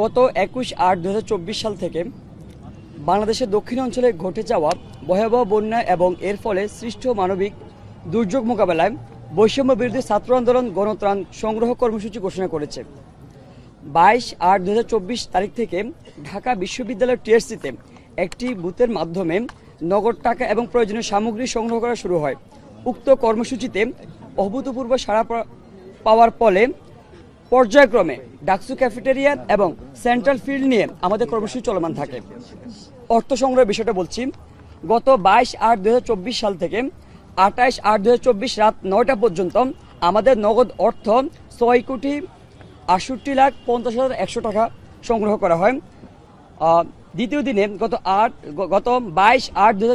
গত একুশ আট দু সাল থেকে বাংলাদেশের দক্ষিণ অঞ্চলে ঘটে যাওয়া ভয়াবহ বন্যা এবং এর ফলে সৃষ্ট মানবিক দুর্যোগ মোকাবেলায় বৈষম্য বিরোধী ছাত্র আন্দোলন, গণত্রাণ সংগ্রহ কর্মসূচি ঘোষণা করেছে। বাইশ আট দু তারিখ থেকে ঢাকা বিশ্ববিদ্যালয়ের টিএসসিতে একটি বুথের মাধ্যমে নগদ টাকা এবং প্রয়োজনীয় সামগ্রী সংগ্রহ করা শুরু হয়। উক্ত কর্মসূচিতে অভূতপূর্ব সাড়া পাওয়ার ফলে পর্যায়ক্রমে ডাকসু ক্যাফেটেরিয়া এবং সেন্ট্রাল ফিল্ড নিয়ে আমাদের কর্মসূচি চলমান থাকে। অর্থ সংগ্রহের বিষয়টা বলছি। গত বাইশ আট দু সাল থেকে আঠাইশ আট দু রাত নয়টা পর্যন্ত আমাদের নগদ অর্থ ছয় কোটি আটষট্টি লাখ পঞ্চাশ হাজার একশো টাকা সংগ্রহ করা হয়। দ্বিতীয় দিনে গত আট, গত বাইশ আট দু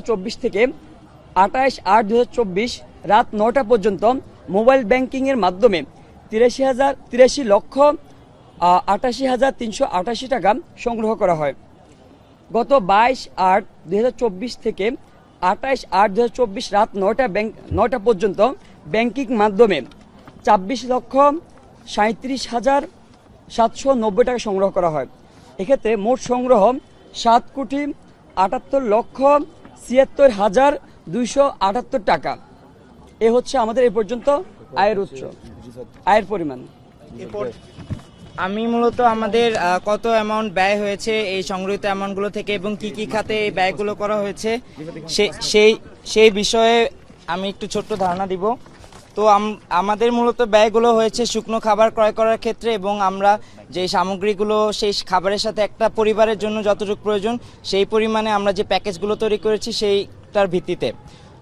থেকে আঠাইশ আট দু রাত নটা পর্যন্ত মোবাইল ব্যাংকিংয়ের মাধ্যমে তিরাশি হাজার তিরাশি লক্ষ আটাশি হাজার তিনশো আটাশি টাকা সংগ্রহ করা হয়। গত বাইশ আট দুই থেকে আটাইশ আট দুই রাত নয়টা ব্যাংক, নয়টা পর্যন্ত ব্যাংকিং মাধ্যমে ছাব্বিশ লক্ষ সাঁত্রিশ হাজার সাতশো নব্বই টাকা সংগ্রহ করা হয়। এক্ষেত্রে মোট সংগ্রহ সাত কোটি আটাত্তর লক্ষ ছিয়াত্তর হাজার দুইশো আটাত্তর টাকা। এ হচ্ছে আমাদের এ পর্যন্ত আয়ের উৎস। আয়ের পরিমাণ? আমি মূলত আমাদের কত অ্যামাউন্ট ব্যয় হয়েছে এই সংগৃহীত অ্যামাউন্টগুলো থেকে এবং কি কি খাতে এই ব্যয়গুলো করা হয়েছে সেই সেই বিষয়ে আমি একটু ছোট্ট ধারণা দিব। তো আমাদের মূলত ব্যয়গুলো হয়েছে শুকনো খাবার ক্রয় করার ক্ষেত্রে এবং আমরা যে সামগ্রীগুলো, সেই খাবারের সাথে একটা পরিবারের জন্য যতটুকু প্রয়োজন, সেই পরিমাণে আমরা যে প্যাকেজগুলো তৈরি করেছি, সেইটার ভিত্তিতে।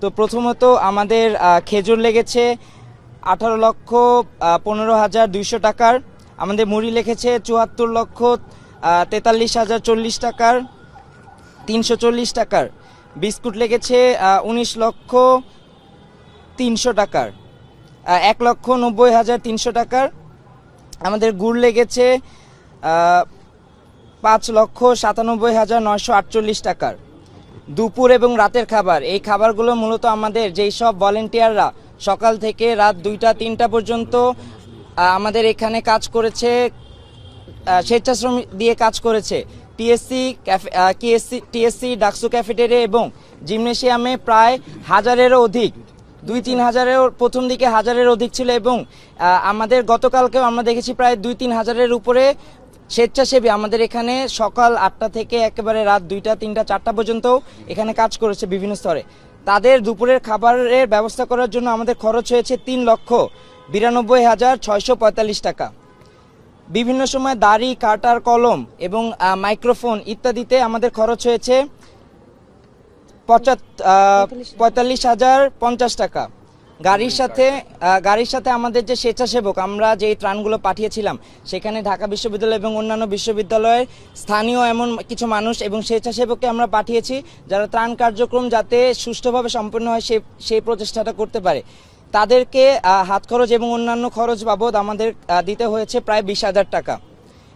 তো প্রথমত আমাদের খেজুর লেগেছে আঠারো লক্ষ পনেরো হাজার দুইশো টাকার। আমাদের মুড়ি লিখেছে চুয়াত্তর লক্ষ তেতাল্লিশ হাজার চল্লিশ টাকার, তিনশো চল্লিশ টাকার। বিস্কুট লেগেছে উনিশ লক্ষ, তিনশো টাকার। এক লক্ষ নব্বই হাজার তিনশো টাকার। আমাদের গুড় লেগেছে পাঁচ লক্ষ সাতানব্বই হাজার নয়শো আটচল্লিশ টাকার। দুপুর এবং রাতের খাবার, এই খাবারগুলো মূলত আমাদের যেই সব ভলেন্টিয়াররা সকাল থেকে রাত দুইটা, তিনটা পর্যন্ত আমাদের এখানে কাজ করেছে স্বেচ্ছাশ্রম দিয়ে কাজ করেছে। টিএসসি কিএসসি টিএসসি ডাকসু ক্যাফেটেরিয়া এবং জিমনেশিয়ামে প্রায় হাজারেরও অধিক, দুই, তিন হাজারের প্রথম দিকে হাজারের অধিক ছিল এবং আমাদের গতকালকেও আমরা দেখেছি প্রায় দুই, তিন হাজারের উপরে স্বেচ্ছাসেবী আমাদের এখানে সকাল আটটা থেকে একেবারে রাত দুইটা, তিনটা, চারটা পর্যন্ত এখানে কাজ করেছে বিভিন্ন স্তরে। তাদের দুপুরের খাবারের ব্যবস্থা করার জন্য আমাদের খরচ হয়েছে তিন লক্ষ বিরানব্বই হাজার ছয়শো পঁয়তাল্লিশ টাকা। বিভিন্ন সময় দাড়ি কাটার কলম এবং মাইক্রোফোন ইত্যাদিতে আমাদের খরচ হয়েছে পঁচাত্তর পঁয়তাল্লিশ হাজার পঞ্চাশ টাকা। গাড়ির সাথে গাড়ির সাথে আমাদের যে স্বেচ্ছাসেবক, আমরা যে ত্রাণগুলো পাঠিয়েছিলাম, সেখানে ঢাকা বিশ্ববিদ্যালয় এবং অন্যান্য বিশ্ববিদ্যালয়ের স্থানীয় এমন কিছু মানুষ এবং স্বেচ্ছাসেবককে আমরা পাঠিয়েছি, যারা ত্রাণ কার্যক্রম যাতে সুষ্ঠুভাবে সম্পন্ন হয় সেই সেই প্রচেষ্টাটা করতে পারে। তাদেরকে হাত খরচ এবং অন্যান্য খরচ বাবদ আমাদের দিতে হয়েছে প্রায় বিশ হাজার টাকা।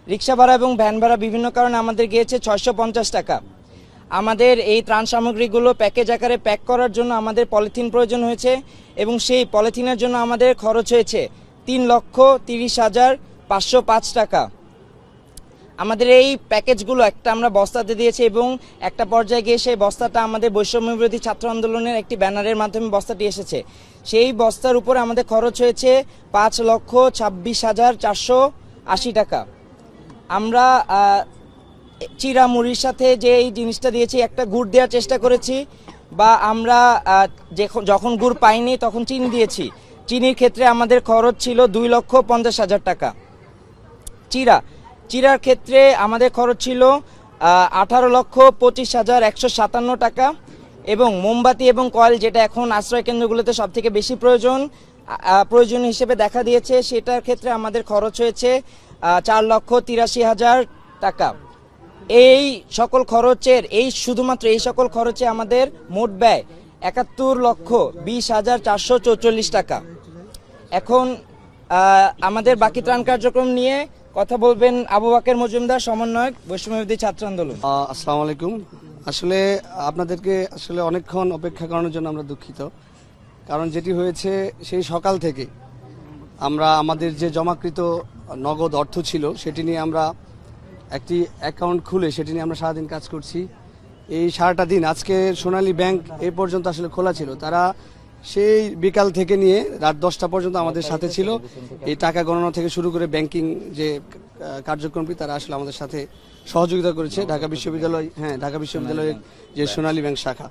রিক্সা ভাড়া এবং ভ্যান ভাড়া বিভিন্ন কারণে আমাদের গিয়েছে ছয়শো পঞ্চাশ টাকা। আমাদের এই ত্রাণ সামগ্রীগুলো প্যাকেজ আকারে প্যাক করার জন্য আমাদের পলিথিন প্রয়োজন হয়েছে এবং সেই পলিথিনের জন্য আমাদের খরচ হয়েছে তিন লক্ষ তিরিশ হাজার পাঁচশো পাঁচ টাকা। আমাদের এই প্যাকেজগুলো একটা আমরা বস্তাতে দিয়েছি এবং একটা পর্যায়ে গিয়ে সেই বস্তাটা আমাদের বৈষম্য বিরোধী ছাত্র আন্দোলনের একটি ব্যানারের মাধ্যমে বস্তাটি এসেছে। সেই বস্তার উপরে আমাদের খরচ হয়েছে পাঁচ লক্ষ ছাব্বিশ হাজার চারশো আশি টাকা। আমরা চিরা মুড়ির সাথে যে এই জিনিসটা দিয়েছি, একটা গুড় দেওয়ার চেষ্টা করেছি বা আমরা যখন গুড় পাইনি তখন চিনি দিয়েছি। চিনির ক্ষেত্রে আমাদের খরচ ছিল দুই লক্ষ পঞ্চাশ হাজার টাকা। চিরা, চিরার ক্ষেত্রে আমাদের খরচ ছিল আঠারো লক্ষ পঁচিশ হাজার একশো সাতান্ন টাকা এবং মোমবাতি এবং কয়েল যেটা এখন আশ্রয় কেন্দ্রগুলোতে সব থেকে বেশি প্রয়োজন প্রয়োজন হিসেবে দেখা দিয়েছে, সেটার ক্ষেত্রে আমাদের খরচ হয়েছে চার লক্ষ তিরাশি হাজার টাকা। এই সকল খরচের, এই শুধুমাত্র এই সকল খরচে আমাদের মোট ব্যয় একাত্তর লক্ষ বিশ হাজার চারশো চৌচল্লিশ টাকা। এখন আমাদের বাকি ত্রাণ কার্যক্রম নিয়ে কথা বলবেন আবু বাকের মজুমদার, সমন্বয়ক বৈষম্যবিধি ছাত্র আন্দোলন। আসসালামু আলাইকুম। আসলে আপনাদেরকে আসলে অনেকক্ষণ অপেক্ষা করানোর জন্য আমরা দুঃখিত। কারণ যেটি হয়েছে, সেই সকাল থেকে আমরা আমাদের যে জমাকৃত নগদ অর্থ ছিল, সেটি নিয়ে আমরা একটি অ্যাকাউন্ট খুলে সেটি নিয়ে আমরা সারাদিন কাজ করছি। এই সারাটা দিন আজকে সোনালী ব্যাংক এ পর্যন্ত আসলে খোলা ছিল। তারা সেই বিকাল থেকে নিয়ে রাত দশটা পর্যন্ত আমাদের সাথে ছিল। এই টাকা গণনা থেকে শুরু করে ব্যাংকিং যে কার্যক্রমটি তারা আসলে আমাদের সাথে সহযোগিতা করেছে। ঢাকা বিশ্ববিদ্যালয় হ্যাঁ ঢাকা বিশ্ববিদ্যালয়ের যে সোনালী ব্যাংক শাখা।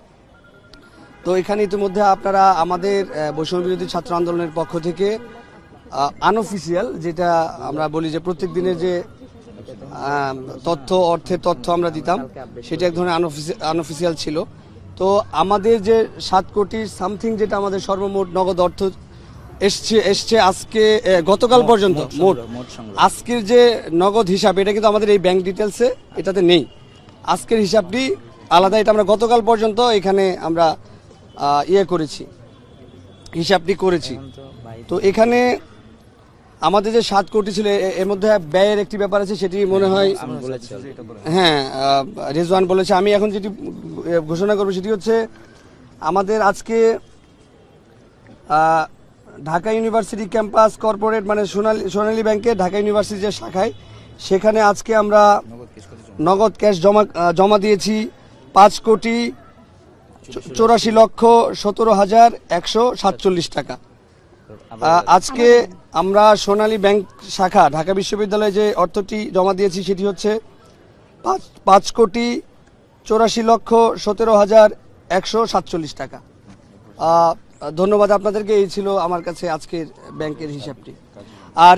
তো এখানে ইতিমধ্যে আপনারা আমাদের বৈষম্য বিরোধী ছাত্র আন্দোলনের পক্ষ থেকে আনঅফিসিয়াল যেটা আমরা বলি যে প্রত্যেক দিনের যে তথ্য অর্থের তথ্য আমরা দিতাম। সেটা এক ধরনের আনঅফিসিয়াল ছিল। তো আমাদের যে সাত কোটি সামথিং যেটা আমাদের সর্বমোট নগদ অর্থ এসছে এসছে আজকে গতকাল পর্যন্ত মোট আজকের যে নগদ হিসাব এটা কিন্তু আমাদের এই ব্যাংক ডিটেলসে এটাতে নেই। আজকের হিসাবটি আলাদা এটা আমরা গতকাল পর্যন্ত এখানে আমরা ইয়ে করেছি। হিসাবটি করেছি। তো এখানে আমাদের যে সাত কোটি ছিল এর মধ্যে ব্যয়ের একটি ব্যাপার আছে সেটি মনে হয় হ্যাঁ রেজওয়ান বলেছে। আমি এখন যেটি ঘোষণা করব সেটি হচ্ছে আমাদের আজকে ঢাকা ইউনিভার্সিটি ক্যাম্পাস কর্পোরেট মানে সোনালী সোনালী ব্যাংকে ঢাকা ইউনিভার্সিটি যে শাখায় সেখানে আজকে আমরা নগদ ক্যাশ জমা? জমা দিয়েছি। পাঁচ কোটি চৌরাশি লক্ষ সতেরো হাজার একশো সাতচল্লিশ টাকা। আজকে আমরা সোনালী ব্যাংক শাখা, ঢাকা বিশ্ববিদ্যালয়ে যে অর্থটি জমা দিয়েছি সেটি হচ্ছে পাঁচ পাঁচ কোটি চৌরাশি লক্ষ সতেরো হাজার একশো সাতচল্লিশ টাকা। ধন্যবাদ আপনাদেরকে, এই ছিল আমার কাছে আজকের ব্যাংকের হিসাবটি। আর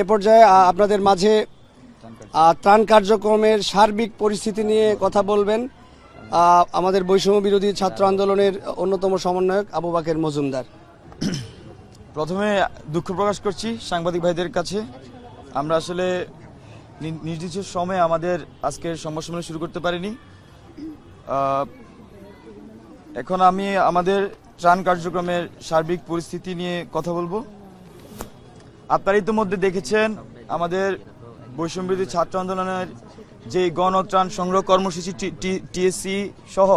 এ পর্যায়ে আপনাদের মাঝে ত্রাণ কার্যক্রমের সার্বিক পরিস্থিতি নিয়ে কথা বলবেন। আমাদের বৈষম্য বিরোধী ছাত্র আন্দোলনের অন্যতম সমন্বয়ক আবু বাকের মজুমদার। প্রথমে দুঃখ প্রকাশ করছি সাংবাদিক ভাইদের কাছে। আমরা আসলে নির্দিষ্ট সময়ে আমাদের আজকের সংবাদ সম্মেলন শুরু করতে পারিনি। এখন আমি আমাদের ত্রাণ কার্যক্রমের সার্বিক পরিস্থিতি নিয়ে কথা বলব। আপনারা ইতিমধ্যে দেখেছেন আমাদের বৈষম্যবিরোধী ছাত্র আন্দোলনের যে গণত্রাণ সংগ্রহ কর্মসূচি টিএসসি সহ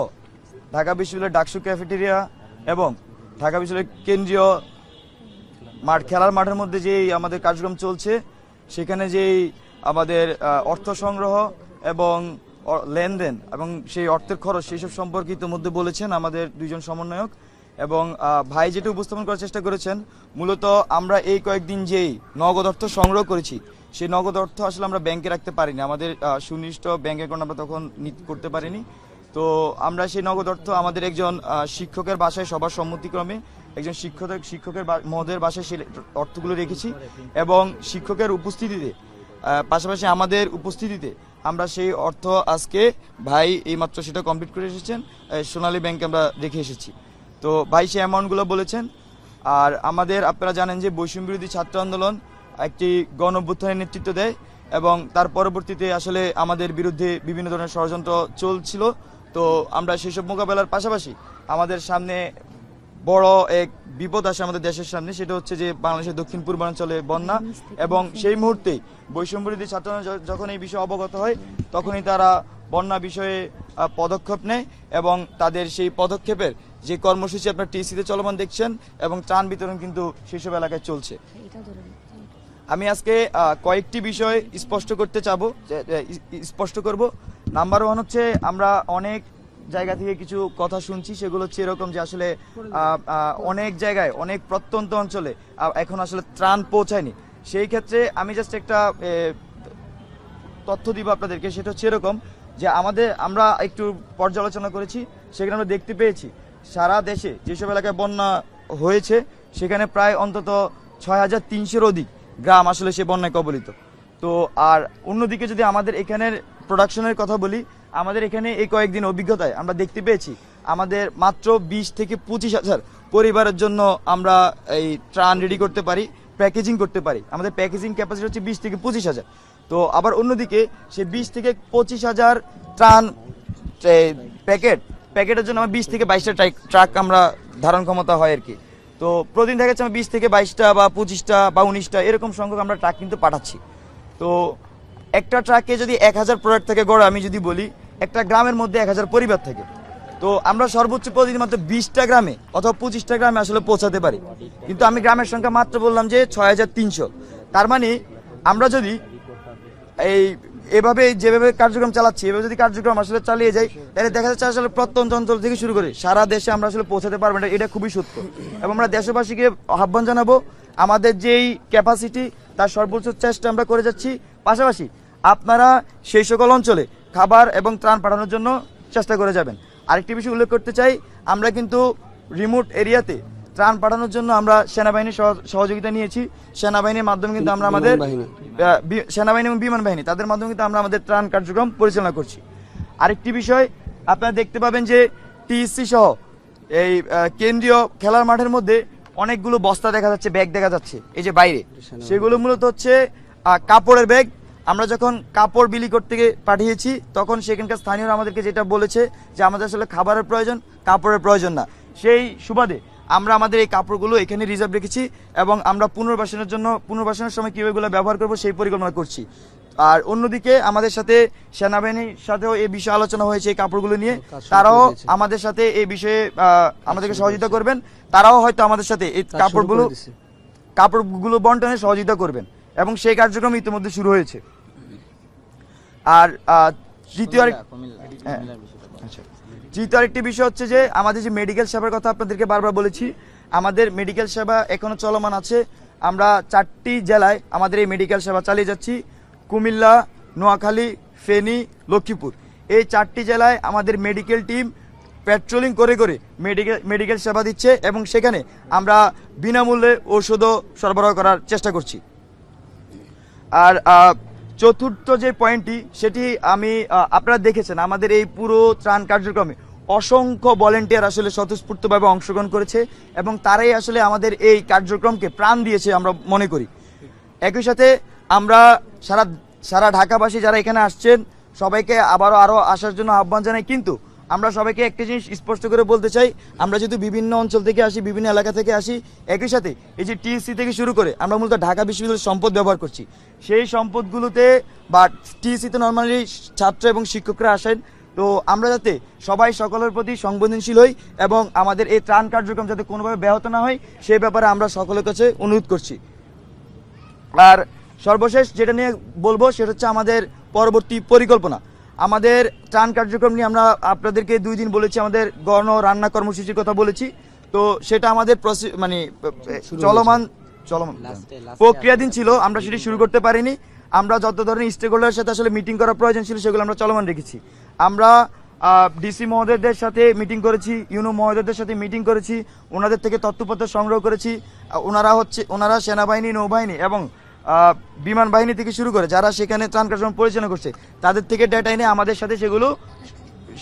ঢাকা বিশ্ববিদ্যালয়ের ডাকসু ক্যাফেটেরিয়া এবং ঢাকা বিশ্ববিদ্যালয়ের কেন্দ্রীয় মাঠ, খেলার মাঠের মধ্যে যেই আমাদের কার্যক্রম চলছে, সেখানে যেই আমাদের অর্থ সংগ্রহ এবং লেনদেন এবং সেই অর্থের খরচ সেই সব সম্পর্কে ইতিমধ্যে বলেছেন আমাদের দুইজন সমন্বয়ক এবং ভাই যেটা উপস্থাপন করার চেষ্টা করেছেন, মূলত আমরা এই কয়েকদিন যেই নগদ অর্থ সংগ্রহ করেছি, সেই নগদ অর্থ আসলে আমরা ব্যাংকে রাখতে পারিনি। আমাদের সুনির্দিষ্ট ব্যাংক অ্যাকাউন্ট আমরা তখন করতে পারিনি। তো আমরা সেই নগদ অর্থ আমাদের একজন শিক্ষকের বাসায় সবার সম্মতিক্রমে একজন শিক্ষক, শিক্ষকের মহোদয়ের বাসায় সেই অর্থগুলো রেখেছি এবং শিক্ষকের উপস্থিতিতে পাশাপাশি আমাদের উপস্থিতিতে আমরা সেই অর্থ আজকে ভাই এইমাত্র সেটা কমপ্লিট করে এসেছেন সোনালী ব্যাংকে আমরা রেখে এসেছি। তো ভাই সেই অ্যামাউন্টগুলো বলেছেন, আর আমাদের আপনারা জানেন যে বৈষম্য বিরোধী ছাত্র আন্দোলন একটি গণ অভ্যুত্থানের নেতৃত্ব দেয় এবং তার পরবর্তীতে আসলে আমাদের বিরুদ্ধে বিভিন্ন ধরনের ষড়যন্ত্র চলছিল। তো আমরা সেসব মোকাবেলার পাশাপাশি আমাদের সামনে বড় এক বিপদ আসে আমাদের দেশের সামনে সেটা হচ্ছে যে বাংলাদেশের দক্ষিণ পূর্বাঞ্চলে বন্যা। এবং সেই মুহূর্তেই বৈষম্য বিরোধী ছাত্র আন্দোলন যখন এই বিষয়ে অবগত হয় তখনই তারা বন্যা বিষয়ে পদক্ষেপ নেয় এবং তাদের সেই পদক্ষেপের যে কর্মসূচি আপনার টিসিতে চলমান দেখছেন এবং ত্রাণ বিতরণ কিন্তু সেসব এলাকায় চলছে। আমি আজকে কয়েকটি বিষয় স্পষ্ট করতে চাবো স্পষ্ট করব। নাম্বার ওয়ান হচ্ছে আমরা অনেক জায়গা থেকে কিছু কথা শুনছি সেগুলো হচ্ছে এরকম যে আসলে অনেক জায়গায় অনেক প্রত্যন্ত অঞ্চলে এখন আসলে ত্রাণ পৌঁছায়নি। সেই ক্ষেত্রে আমি জাস্ট একটা তথ্য দিব আপনাদেরকে সেটা হচ্ছে এরকম যে আমাদের আমরা একটু পর্যালোচনা করেছি সেখানে আমরা দেখতে পেয়েছি সারা দেশে যেসব এলাকায় বন্যা হয়েছে সেখানে প্রায় অন্তত ছয় হাজার তিনশোর অধিক গ্রাম আসলে সে বন্যায় কবলিত। তো আর অন্যদিকে যদি আমাদের এখানের প্রোডাকশনের কথা বলি আমাদের এখানে এই কয়েকদিন অভিজ্ঞতায় আমরা দেখতে পেয়েছি। আমাদের মাত্র বিশ থেকে পঁচিশ হাজার পরিবারের জন্য আমরা এই ত্রাণ রেডি করতে পারি প্যাকেজিং করতে পারি। আমাদের প্যাকেজিং ক্যাপাসিটি হচ্ছে বিশ থেকে পঁচিশ হাজার। তো আবার অন্যদিকে সে বিশ থেকে পঁচিশ হাজার ত্রাণ প্যাকেট প্যাকেটের জন্য আমার বিশ থেকে বাইশটা ট্রাক আমরা ধারণ ক্ষমতা হয় আর কি। তো প্রতিদিন দেখা যাচ্ছে আমরা বিশ থেকে বাইশটা বা পঁচিশটা বা উনিশটা এরকম সংখ্যক আমরা ট্রাক কিন্তু পাঠাচ্ছি। তো একটা ট্রাকে যদি এক হাজার প্রোডাক্ট থেকে গড়ে, আমি যদি বলি একটা গ্রামের মধ্যে এক হাজার পরিবার থাকে। তো আমরা সর্বোচ্চ প্রতিদিন মাত্র বিশটা গ্রামে অথবা পঁচিশটা গ্রামে আসলে পৌঁছাতে পারি। কিন্তু আমি গ্রামের সংখ্যা মাত্র বললাম যে ছয় হাজার তিনশো। তার মানে আমরা যদি এই এভাবে যেভাবে কার্যক্রম চালাচ্ছি, এভাবে যদি কার্যক্রম আসলে চালিয়ে যাই, তাহলে দেখা যাচ্ছে আসলে প্রত্যন্ত অঞ্চল থেকে শুরু করে সারা দেশে আমরা আসলে পৌঁছাতে পারব না, এটা খুবই সত্য। এবং আমরা দেশবাসীকে আহ্বান জানাব, আমাদের যেই ক্যাপাসিটি তার সর্বোচ্চ চেষ্টা আমরা করে যাচ্ছি। পাশাপাশি আপনারা সেই সকল অঞ্চলে খাবার এবং ত্রাণ পাঠানোর জন্য চেষ্টা করে যাবেন। আরেকটি বিষয় উল্লেখ করতে চাই আমরা কিন্তু রিমোট এরিয়াতে ত্রাণ পাঠানোর জন্য আমরা সেনাবাহিনীর সহ- সহযোগিতা নিয়েছি। সেনাবাহিনীর মাধ্যমে কিন্তু আমরা আমাদের সেনাবাহিনী এবং বিমান বাহিনী তাদের মাধ্যমে কিন্তু আমরা আমাদের ত্রাণ কার্যক্রম পরিচালনা করছি। আরেকটি বিষয় আপনারা দেখতে পাবেন যে টিএসসি সহ এই কেন্দ্রীয় খেলার মাঠের মধ্যে অনেকগুলো বস্তা দেখা যাচ্ছে ব্যাগ দেখা যাচ্ছে এই যে বাইরে। সেগুলো মূলত হচ্ছে কাপড়ের ব্যাগ আমরা যখন কাপড় বিলি করতে গিয়ে পাঠিয়েছি তখন সেখানকার স্থানীয়রা আমাদেরকে যেটা বলেছে যে আমাদের আসলে খাবারের প্রয়োজন কাপড়ের প্রয়োজন না। সেই সুবাদে আমরা আমাদের এই কাপড়গুলো এখানে রিজার্ভ রেখেছি এবং আমরা পুনর্বাসনের জন্য পুনর্বাসনের সময় কীভাবে এগুলো ব্যবহার করব সেই পরিকল্পনা করছি। আর অন্যদিকে আমাদের সাথে সেনাবাহিনীর সাথেও এই বিষয়ে আলোচনা হয়েছে এই কাপড়গুলো নিয়ে। তারাও আমাদের সাথে এই বিষয়ে আমাদেরকে সহযোগিতা করবেন। তারাও হয়তো আমাদের সাথে এই কাপড়গুলো কাপড়গুলো বন্টনে সহযোগিতা করবেন এবং সেই কার্যক্রম ইতিমধ্যে শুরু হয়েছে। আর তৃতীয় হ্যাঁ, আচ্ছা। তৃতীয় আরেকটি বিষয় হচ্ছে যে আমাদের যে মেডিকেল সেবার কথা আপনাদেরকে বারবার বলেছি আমাদের মেডিকেল সেবা এখনও চলমান আছে। আমরা চারটি জেলায় আমাদের এই মেডিকেল সেবা চালিয়ে যাচ্ছি। কুমিল্লা নোয়াখালী ফেনী লক্ষ্মীপুর। এই চারটি জেলায় আমাদের মেডিকেল টিম পেট্রোলিং করে করে মেডিকেল মেডিকেল সেবা দিচ্ছে এবং সেখানে আমরা বিনামূল্যে ঔষধও সরবরাহ করার চেষ্টা করছি। আর চতুর্থ যে পয়েন্টটি সেটি আমি আপনারা দেখেছেন, আমাদের এই পুরো ত্রাণ কার্যক্রমে অসংখ্য ভলেন্টিয়ার আসলে স্বতঃস্ফূর্তভাবে অংশগ্রহণ করেছে এবং তারাই আসলে আমাদের এই কার্যক্রমকে প্রাণ দিয়েছে আমরা মনে করি। একই সাথে আমরা সারা সারা ঢাকাবাসী যারা এখানে আসছেন, সবাইকে আবারও আরও আসার জন্য আহ্বান জানাই। কিন্তু আমরা সবাইকে একটা জিনিস স্পষ্ট করে বলতে চাই, আমরা যেহেতু বিভিন্ন অঞ্চল থেকে আসি, বিভিন্ন এলাকা থেকে আসি, একই সাথে এই যে টিএসসি থেকে শুরু করে আমরা মূলত ঢাকা বিশ্ববিদ্যালয়ের সম্পদ ব্যবহার করছি। সেই সম্পদগুলোতে বা টিএসসিতে নর্মালি ছাত্র এবং শিক্ষকরা আসেন। তো আমরা যাতে সবাই সকলের প্রতি সংবেদনশীল হই এবং আমাদের এই ত্রাণ কার্যক্রম যাতে কোনোভাবে ব্যাহত না হয় সেই ব্যাপারে আমরা সকলের কাছে অনুরোধ করছি। আর সর্বশেষ যেটা নিয়ে বলব, সেটা হচ্ছে আমাদের পরবর্তী পরিকল্পনা। আমাদের ত্রাণ কার্যক্রম নিয়ে আমরা আপনাদেরকে দুই দিন বলেছি আমাদের গণ রান্না কর্মসূচির কথা বলেছি। তো সেটা আমাদের মানে চলমান চলমান প্রক্রিয়াধীন ছিল আমরা সেটি শুরু করতে পারিনি। আমরা যত ধরনের স্টেক হোল্ডারের সাথে আসলে মিটিং করা প্রয়োজন ছিল সেগুলো আমরা চলমান রেখেছি। আমরা ডিসি মহোদয়দের সাথে মিটিং করেছি ইউনো মহোদয়দের সাথে মিটিং করেছি ওনাদের থেকে তথ্যপত্র সংগ্রহ করেছি। ওনারা হচ্ছে ওনারা সেনাবাহিনী নৌবাহিনী এবং বিমান বাহিনী থেকে শুরু করে যারা সেখানে ত্রাণ কার্যক্রম পরিচালনা করছে, তাদের থেকে ডেটা এনে আমাদের সাথে সেগুলো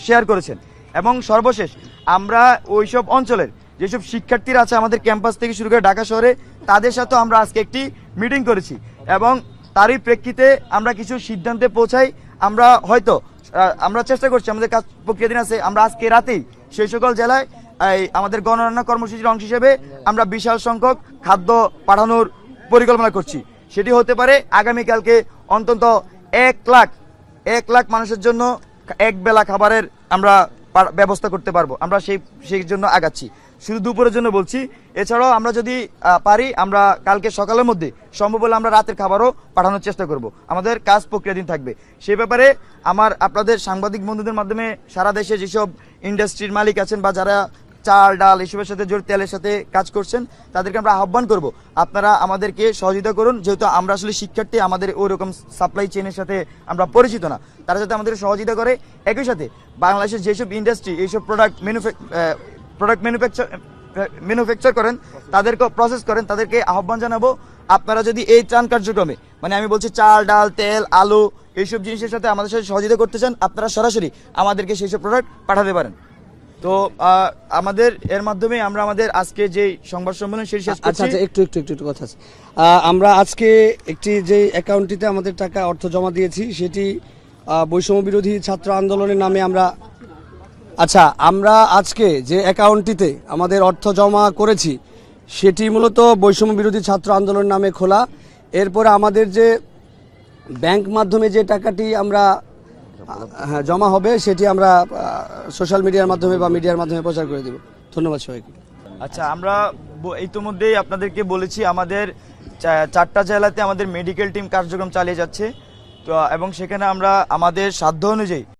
শেয়ার করেছেন। এবং সর্বশেষ, আমরা ওইসব অঞ্চলের যেসব শিক্ষার্থীরা আছে আমাদের ক্যাম্পাস থেকে শুরু করে ঢাকা শহরে, তাদের সাথেও আমরা আজকে একটি মিটিং করেছি। এবং তারই প্রেক্ষিতে আমরা কিছু সিদ্ধান্তে পৌঁছাই। আমরা হয়তো আমরা চেষ্টা করছি, আমাদের কাজ প্রক্রিয়াধীন আছে, আমরা আজকে রাতেই সেই সকল জেলায়, এই আমাদের গণরান্না কর্মসূচির অংশ হিসেবে আমরা বিশাল সংখ্যক খাদ্য পাঠানোর পরিকল্পনা করছি। সেটি হতে পারে আগামীকালকে অন্তত এক লাখ এক লাখ মানুষের জন্য এক বেলা খাবারের আমরা ব্যবস্থা করতে পারব। আমরা সেই সেই জন্য আগাচ্ছি। শুধু দুপুরের জন্য বলছি, এছাড়াও আমরা যদি পারি, আমরা কালকে সকালের মধ্যে সম্ভব হলে আমরা রাতের খাবারও পাঠানোর চেষ্টা করব। আমাদের কাজ প্রক্রিয়াধীন থাকবে। সেই ব্যাপারে আমার আপনাদের সাংবাদিক বন্ধুদের মাধ্যমে সারা দেশে যেসব ইন্ডাস্ট্রির মালিক আছেন বা যারা চাল, ডাল এসবের সাথে জড়িত তেলের সাথে কাজ করছেন, তাদেরকে আমরা আহ্বান করব। আপনারা আমাদেরকে সহযোগিতা করুন, যেহেতু আমরা আসলে শিক্ষার্থী, আমাদের ওই রকম সাপ্লাই চেনের সাথে আমরা পরিচিত না। তারা যাতে আমাদের সহযোগিতা করে, একই সাথে বাংলাদেশের যেসব ইন্ডাস্ট্রি এইসব প্রোডাক্ট প্রোডাক্ট ম্যানুফ্যাকচার ম্যানুফ্যাকচার করেন তাদেরকে প্রসেস করেন, তাদেরকে আহ্বান জানাব। আপনারা যদি এই ত্রাণ কার্যক্রমে মানে আমি বলছি চাল, ডাল, তেল, আলু, এইসব জিনিসের সাথে আমাদের সাথে সহযোগিতা করতে চান, আপনারা সরাসরি আমাদেরকে সেই সব প্রোডাক্ট পাঠাতে পারেন। তো আমাদের এর মাধ্যমে আমরা আমাদের আজকে যে সংবাদ সম্মেলন সেটি শেষ আচ্ছা আচ্ছা একটু একটু একটু একটু কথা আছে। আমরা আজকে একটি যে অ্যাকাউন্টটিতে আমাদের টাকা অর্থ জমা দিয়েছি সেটি বৈষম্য বিরোধী ছাত্র আন্দোলনের নামে আমরা আচ্ছা আমরা আজকে যে অ্যাকাউন্টটিতে আমাদের অর্থ জমা করেছি সেটি মূলত বৈষম্য বিরোধী ছাত্র আন্দোলন নামে খোলা। এরপরে আমাদের যে ব্যাংক মাধ্যমে যে টাকাটি আমরা হ্যাঁ জমা হবে সেটি আমরা সোশ্যাল মিডিয়ার মাধ্যমে বা মিডিয়ার মাধ্যমে প্রচার করে দেব। ধন্যবাদ সবাইকে। আচ্ছা আমরা ব- ইতিমধ্যেই আপনাদেরকে বলেছি আমাদের চা- চারটা জেলাতে আমাদের মেডিকেল টিম কার্যক্রম চালিয়ে যাচ্ছে। তো এবং সেখানে আমরা আমাদের সাধ্য অনুযায়ী